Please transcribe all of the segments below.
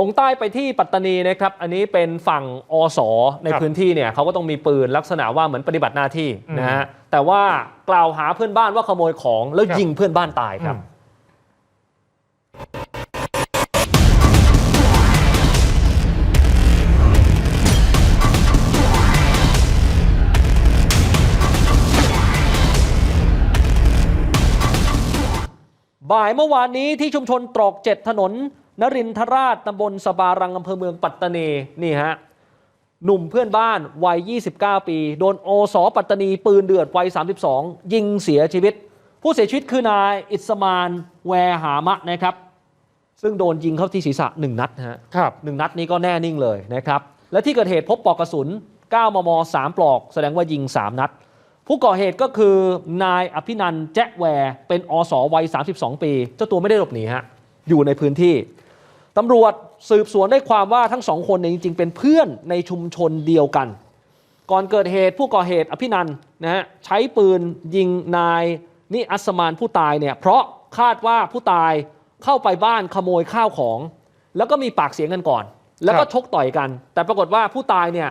ลงใต้ไปที่ปัตตานีนะครับ อันนี้เป็นฝั่งอสในครับพื้นที่เนี่ยเขาก็ต้องมีปืนลักษณะว่าเหมือนปฏิบัติหน้าที่อืมนะฮะแต่ว่ากล่าวหาเพื่อนบ้านว่าขโมยของแล้วครับยิงเพื่อนบ้านตายครับอืมบ่ายเมื่อวานนี้ที่ชุมชนตรอกเจ็ดถนน นรินทราชตำบลสบารังอำเภอเมืองปัตตานีนี่ฮะหนุ่มเพื่อนบ้านวัย 29 ปี โดนโอสอปัตตานี ปืนเดือดวัย 32 ยิงเสียชีวิต ผู้เสียชีวิตคือนายอิสมานแวหามะนะครับ ซึ่งโดนยิงเข้าที่ศีรษะหนึ่งนัดนะฮะครับหนึ่งนัดนี้ก็แน่นิ่งเลยนะครับ และที่เกิดเหตุพบปลอกกระสุน 9 มม 3 ปลอก แสดงว่ายิง 3 นัด ผู้ก่อเหตุก็คือนายอภินันท์แจ๊แวร์เป็นอสวัย 32 ปี เจ้าตัวไม่ได้หลบหนีฮะอยู่ในพื้นที่ ตำรวจสืบสวนได้ความว่าทั้งสองคนเนี่ยจริงๆ เป็นเพื่อนในชุมชนเดียวกัน ก่อนเกิดเหตุผู้ก่อเหตุอภินันท์นะฮะใช้ปืนยิงนายนิอัสมานผู้ตายเนี่ยเพราะคาดว่าผู้ตายเข้าไปบ้านขโมยข้าวของ แล้วก็มีปากเสียงกันก่อน แล้วก็ครับชกต่อยกัน แต่ปรากฏว่าผู้ตายเนี่ย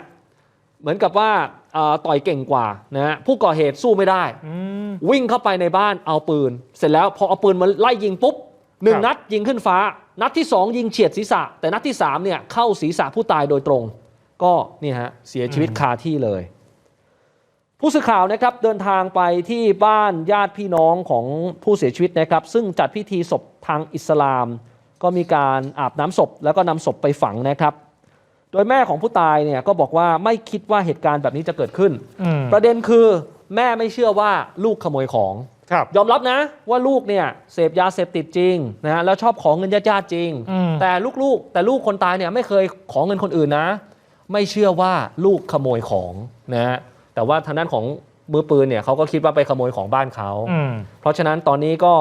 เหมือนกับว่าเอ่อต่อยเก่งกว่านะฮะผู้ก่อเหตุสู้ไม่ได้อืมวิ่งเข้าไปในบ้านเอาปืน เสร็จแล้วพอเอาปืนมาไล่ยิงปุ๊บ หนึ่งครับนัดยิงขึ้นฟ้า นัดที่สองยิงเฉียดศีรษะ แต่นัดที่สามเนี่ยเข้าศีรษะผู้ตายโดยตรง ก็เนี่ยฮะเสียชีวิตคาที่เลย ผู้สื่อข่าวนะครับเดินทางไปที่บ้านญาติพี่น้องของผู้เสียชีวิตนะครับ ซึ่งจัดพิธีศพทางอิสลาม ก็มีการอาบน้ำศพ แล้วก็นำศพไปฝังนะครับ โดยแม่ของผู้ตายเนี่ยก็บอกว่าไม่คิดว่าเหตุการณ์แบบนี้จะเกิดขึ้นอืมประเด็นคือแม่ไม่เชื่อว่าลูกขโมยของครับ ยอมรับนะว่าลูกเนี่ยเสพยาเสพติดจริงนะฮะแล้วชอบของเงินญาติๆจริงอืมแต่ลูกๆ แต่ลูกคนตายเนี่ยไม่เคยขอเงินคนอื่นนะ ไม่เชื่อว่าลูกขโมยของนะฮะแต่ว่าทางด้านของมือปืนเนี่ยเขาก็คิดว่าไปขโมยของบ้านเขาอืมเพราะฉะนั้นตอนนี้ก็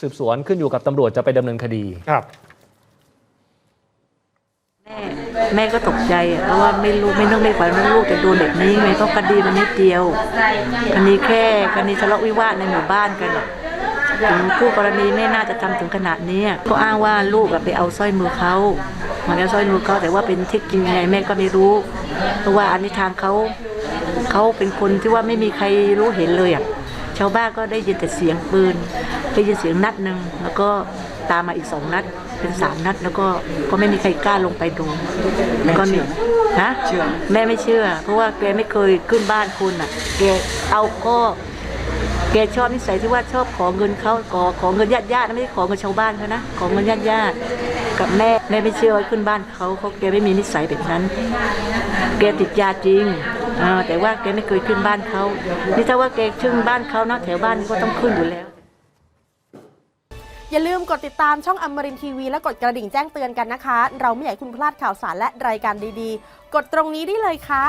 สืบสวนขึ้นอยู่กับตำรวจจะไปดำเนินคดีครับ แม่ แม่ก็ตกใจเพราะว่าไม่รู้ไม่นึกไม่ฝันว่าลูกจะโดนแบบนี้ไงเพราะคดีมันนิดเดียวคดีแค่คดีทะเลาะวิวาทในหมู่บ้านกันถึงคู่กรณีไม่น่าจะทำถึงขนาดนี้ก็อ้างว่าลูกไปเอาสร้อยมือเขามันเอาสร้อยมือเขาแต่ว่าเป็นเท็จจริงยังไงแม่ก็ไม่รู้ เพราะว่าอันนี้ทางเขาเขาเป็นคนที่ว่าไม่มีใครรู้เห็นเลยอะชาวบ้านก็ได้ยินแต่เสียงปืนได้ยินเสียงนัดหนึ่งแล้วก็ตามมาอีกสองนัด เป็นสามนัดแล้วก็ก็ไม่มีใครกล้าลงไปดูแล้วก็มีฮะแม่ไม่เชื่อ เพราะว่าแกไม่เคยขึ้นบ้านคุณอะแกเอาก็แกชอบนิสัยที่ว่าชอบขอเงินเขาขอขอเงินญาติญาติๆนะไม่ได้ขอเงินชาวบ้านเขานะขอเงินญาติญาติๆกับแม่แม่ไม่เชื่อว่าขึ้นบ้านเขาเขาแกไม่มีนิสัยแบบนั้น แกติดยาจริงอ่าแต่ว่าแกไม่เคยขึ้นบ้านเขานี่ถ้าว่าแกขึ้นบ้านเขานะแถวบ้านก็ต้องขึ้นอยู่แล้ว อย่าลืมกดติดตามช่องอมรินทีวีและกดกระดิ่งแจ้งเตือนกันนะคะ เราไม่อยากให้คุณพลาดข่าวสารและรายการดีๆ กดตรงนี้ได้เลยค่ะ